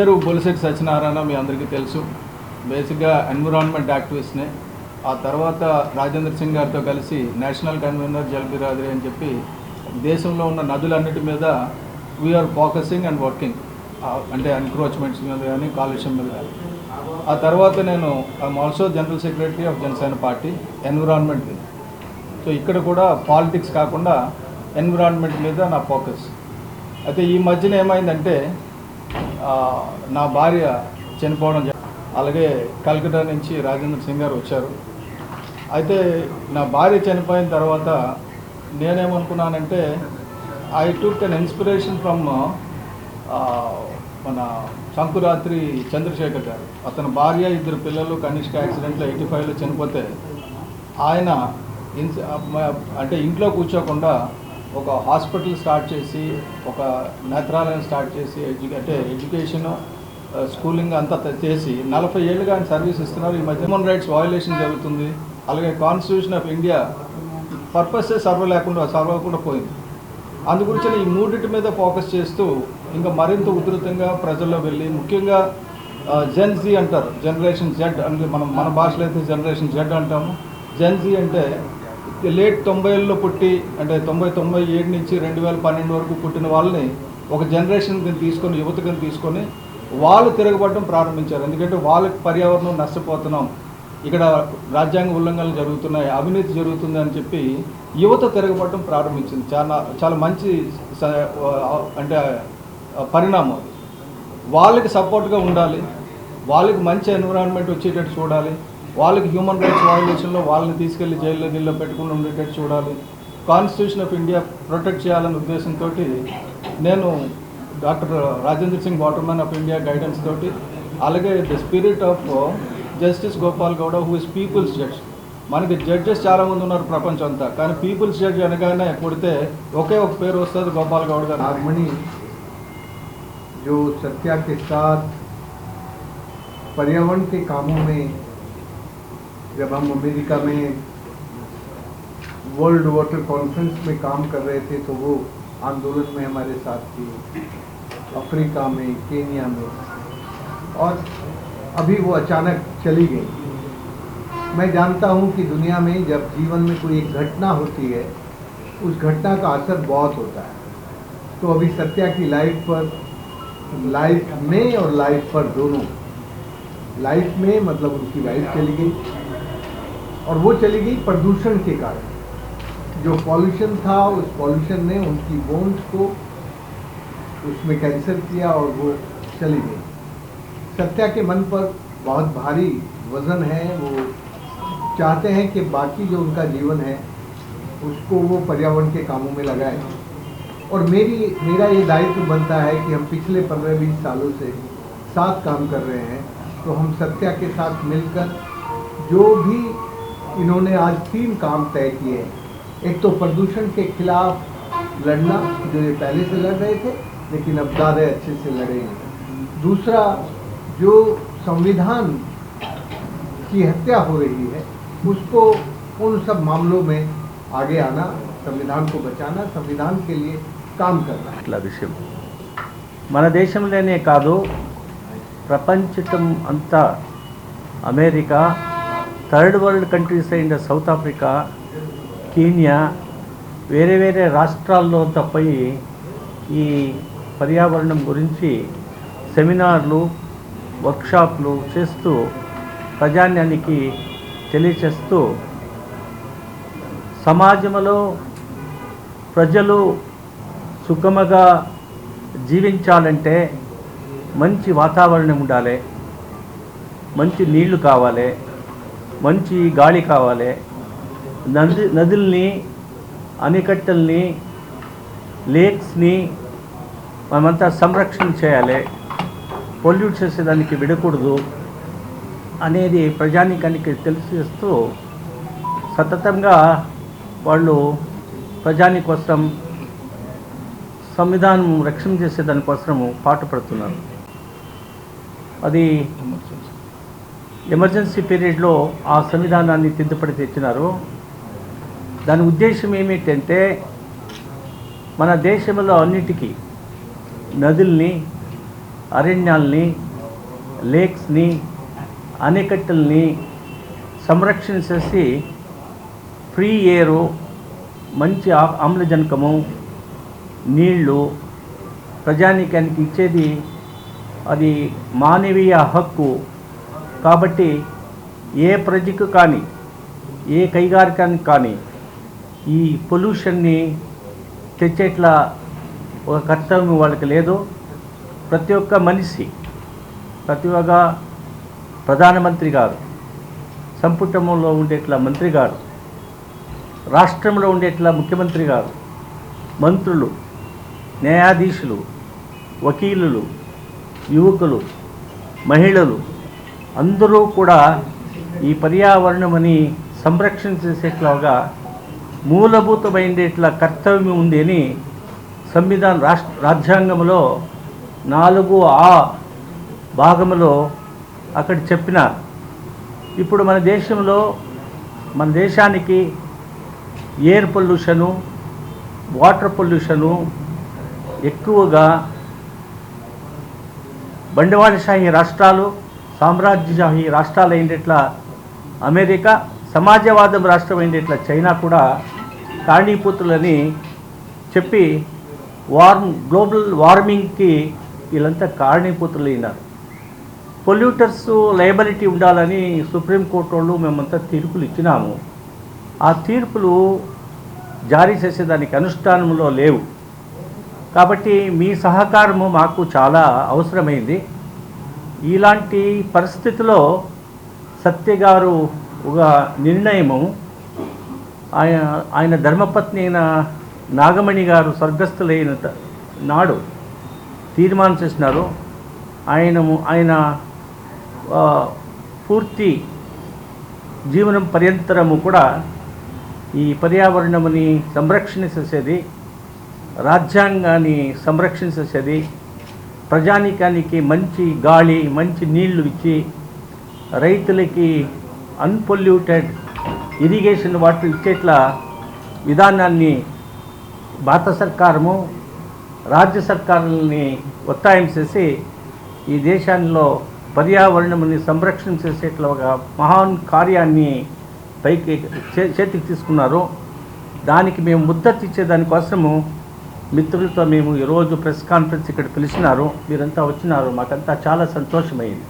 పేరు బొలిశెట్టి సత్యనారాయణ మీ అందరికీ తెలుసు. బేసిక్గా ఎన్విరాన్మెంట్ యాక్టివిస్ట్నే ఆ తర్వాత రాజేంద్ర సింగ్ గారితో కలిసి నేషనల్ కన్వీనర్ జల్ బిరాదరి అని చెప్పి దేశంలో ఉన్న నదులన్నిటి మీద we are focusing and working అంటే ఎన్క్రోచ్మెంట్స్ మీద కానీ కాలుష్యం మీద కానీ ఆ తర్వాత నేను I'm also general secretary of Janasena party environment మీద. సో ఇక్కడ కూడా పాలిటిక్స్ కాకుండా ఎన్విరాన్మెంట్ మీద నా ఫోకస్ అయితే ఈ మధ్యన ఏమైందంటే నా భార్య చనిపోవడం అలాగే కల్కటా నుంచి రాజేంద్ర సింగ్ గారు వచ్చారు. అయితే నా భార్య చనిపోయిన తర్వాత నేనేమనుకున్నానంటే I took an inspiration from మన సంకురాత్రి చంద్రశేఖర్ గారు. అతని భార్య ఇద్దరు పిల్లలు కనిష్క యాక్సిడెంట్లో ఎయిటీ ఫైవ్లో చనిపోతే ఆయన ఇన్స్ అంటే ఇంట్లో కూర్చోకుండా ఒక హాస్పిటల్ స్టార్ట్ చేసి ఒక నేత్రాలయం స్టార్ట్ చేసి ఎడ్యు అంటే ఎడ్యుకేషన్ స్కూలింగ్ అంతా చేసి నలభై ఏళ్ళుగా ఆయన సర్వీస్ ఇస్తున్నారు. ఈ మధ్య హ్యూమన్ రైట్స్ వయోలేషన్ జరుగుతుంది. అలాగే కాన్స్టిట్యూషన్ ఆఫ్ ఇండియా పర్పసే సర్వ లేకుండా సర్వ కూడా పోయింది. అందు గురించి ఈ మూడింటి మీద ఫోకస్ చేస్తూ ఇంకా మరింత ఉధృతంగా ప్రజల్లో వెళ్ళి ముఖ్యంగా జెన్ జీ అంటారు. జనరేషన్ జెడ్ అంటే మనం మన భాషలో అయితే జనరేషన్ జెడ్ అంటాము. జెన్ జీ అంటే లేట్ తొంభైల్లో పుట్టి అంటే తొంభై తొంభై ఏడు నుంచి రెండు వేల పన్నెండు వరకు పుట్టిన వాళ్ళని ఒక జనరేషన్ కింద తీసుకొని యువత కింద తీసుకొని వాళ్ళు తిరగబడడం ప్రారంభించారు. ఎందుకంటే వాళ్ళకి పర్యావరణం నష్టపోతున్నాం. ఇక్కడ రాజ్యాంగ ఉల్లంఘనలు జరుగుతున్నాయి అవినీతి జరుగుతుంది అని చెప్పి యువత తిరగబడటం ప్రారంభించింది. చాలా చాలా మంచి అంటే పరిణామం అది. వాళ్ళకి సపోర్ట్గా ఉండాలి. వాళ్ళకి మంచి ఎన్విరాన్మెంట్ వచ్చేటట్టు చూడాలి. వాళ్ళకి హ్యూమన్ రైట్స్ వయలేషన్లో వాళ్ళని తీసుకెళ్లి జైల్లో గిల్లో పెట్టుకుని ఉండేటట్టు చూడాలి కాన్స్టిట్యూషన్ ఆఫ్ ఇండియా ప్రొటెక్ట్ చేయాలనే ఉద్దేశంతో నేను doctor Rajendra Singh waterman of India guidance తోటి అలాగే the spirit of justice Gopal Gowda who is people's judge మనకి జడ్జెస్ చాలామంది ఉన్నారు ప్రపంచం అంతా కానీ పీపుల్స్ జడ్జ్ అనగానే కొడితే ఒకే ఒక పేరు వస్తుంది గోపాల్ గౌడ్ గారు नागमणि जो सत्या के साथ पर्यावरण के कामों में जब हम अमेरिका में वर्ल्ड वाटर कॉन्फ्रेंस में काम कर रहे थे तो वो आंदोलन में हमारे साथ थी। अफ्रीका में, केनिया में। और अभी वो अचानक चली गई। मैं जानता हूँ कि दुनिया में जब जीवन में कोई एक घटना होती है, उस घटना का असर बहुत होता है। तो अभी सत्या की लाइफ पर लाइफ में और लाइफ पर दोनों। लाइफ में मतलब उनकी वाइफ चली गई। और वो चली गई प्रदूषण के कारण। जो पॉल्यूशन था, उस पॉल्यूशन ने उनकी बोन्स को उसमें कैंसर किया और वो चली गई। सत्या के मन पर बहुत भारी वज़न है, वो चाहते हैं कि बाकी जो उनका जीवन है, उसको वो पर्यावरण के कामों में लगाए। और मेरी, मेरा ये दायित्व बनता है कि हम पिछले पंद्रह बीस सालों से साथ काम कर रहे हैं तो हम सत्या के साथ मिलकर जो भी इन्होंने आज तीन काम तय किए हैं एक तो प्रदूषण के खिलाफ लड़ना जो ये पहले से लड़ रहे थे लेकिन अब ज़्यादा अच्छे से लड़ेंगे दूसरा जो संविधान की हत्या हो रही है उसको उन सब मामलों में आगे आना संविधान को बचाना संविधान के लिए काम करना అట్లా విషయం మన దేశంలోనే కాదు ప్రపంచం అంతా అమెరికా థర్డ్ వరల్డ్ కంట్రీస్ అయిన సౌత్ ఆఫ్రికా కీనియా వేరే వేరే రాష్ట్రాల్లో తప్పయి ఈ పర్యావరణం గురించి సెమినార్లు వర్క్షాప్లు చేస్తూ ప్రజాన్యానికి తెలియచేస్తూ సమాజంలో ప్రజలు సుఖముగా జీవించాలంటే మంచి వాతావరణం ఉండాలి మంచి నీళ్ళు కావాలి మంచి గాలి కావాలి. నది నదుల్ని అణికట్టల్ని లేక్స్ని మనమంతా సంరక్షణ చేయాలి. పొల్యూట్ చేసేదానికి విడకూడదు అనేది ప్రజానీకానికి తెలిసిస్తూ సతతంగా వాళ్ళు ప్రజాని కోసం సంవిధానం రక్షణ చేసే దానికోసము పాటుపడుతున్నారు. అది ఎమర్జెన్సీ పీరియడ్లో ఆ సంవిధానాన్ని తిద్దుపడి తెచ్చినారు. దాని ఉద్దేశం ఏమిటంటే మన దేశంలో అన్నిటికీ నదుల్ని అరణ్యాల్ని లేక్స్ని అనేకట్టల్ని సంరక్షణ చేసి ఫ్రీ ఎయిరు మంచి ఆమ్లజనకము నీళ్ళు ప్రజానీకానికి ఇచ్చేది అది మానవీయ హక్కు కాబట్టి ఏ ప్రజకు కానీ ఏ కైగారికానికి కానీ ఈ పొల్యూషన్ని తెచ్చేట్లా ఒక కర్తవ్యం వాళ్ళకి లేదు. ప్రతి ఒక్క మనిషి ప్రతి ఒక్క ప్రధానమంత్రి గారు సంపుటంలో ఉండేట్లా మంత్రి గారు రాష్ట్రంలో ఉండేట్లా ముఖ్యమంత్రి గారు మంత్రులు న్యాయాధీశులు వకీలులు యువకులు మహిళలు అందరూ కూడా ఈ పర్యావరణమని సంరక్షణ చేసేట్లాగా మూలభూతమైనట్ల కర్తవ్యం ఉంది అని సంవిధాన రాష్ట్ర రాజ్యాంగంలో నాలుగు ఆ భాగంలో అక్కడ చెప్పినారు. ఇప్పుడు మన దేశంలో మన దేశానికి ఎయిర్ పొల్యూషను వాటర్ పొల్యూషను ఎక్కువగా బండివాడషాహి రాష్ట్రాలు సామ్రాజ్యశాహి రాష్ట్రాలు ఏంటిట్లా అమెరికా సమాజవాదం రాష్ట్రం అయినట్ల చైనా కూడా కారణీభూతులని చెప్పి వార్మ్ గ్లోబల్ వార్మింగ్కి వీళ్ళంతా కారణీభూతులైనారు పొల్యూటర్స్ లయబిలిటీ ఉండాలని సుప్రీంకోర్టు వాళ్ళు మేమంతా తీర్పులు ఇచ్చినాము. ఆ తీర్పులు జారీ చేసేదానికి అనుష్ఠానంలో లేవు. కాబట్టి మీ సహకారము మాకు చాలా అవసరమైంది. ఇలాంటి పరిస్థితిలో సత్య గారు ఒక నిర్ణయము. ఆయన ఆయన ధర్మపత్ని అయిన నాగమణి గారు స్వర్గస్థులైన నాడు తీర్మానం చేసినారు. ఆయన ఆయన పూర్తి జీవనం పర్యంతరము కూడా ఈ పర్యావరణముని సంరక్షణ చేసేది రాజ్యాంగాన్ని సంరక్షణ చేసేది ప్రజానీకానికి మంచి గాలి మంచి నీళ్ళు ఇచ్చి రైతులకి అన్పొల్యూటెడ్ ఇరిగేషన్ వాటర్ ఇచ్చేట్ల విధానాన్ని భారత సర్కారము రాజ్య సర్కారులని ఒత్తాయం చేసి ఈ దేశంలో పర్యావరణముని సంరక్షణ చేసేట్ల ఒక మహాన్ కార్యాన్ని పైకి చే- చేతికి తీసుకున్నారు. దానికి మేము ముద్దతు ఇచ్చే దానికోసము మిత్రులతో మేము ఈరోజు ప్రెస్ కాన్ఫరెన్స్ ఇక్కడ పిలిచినారు. మీరంతా వచ్చినారు. మాకంతా చాలా సంతోషమైంది.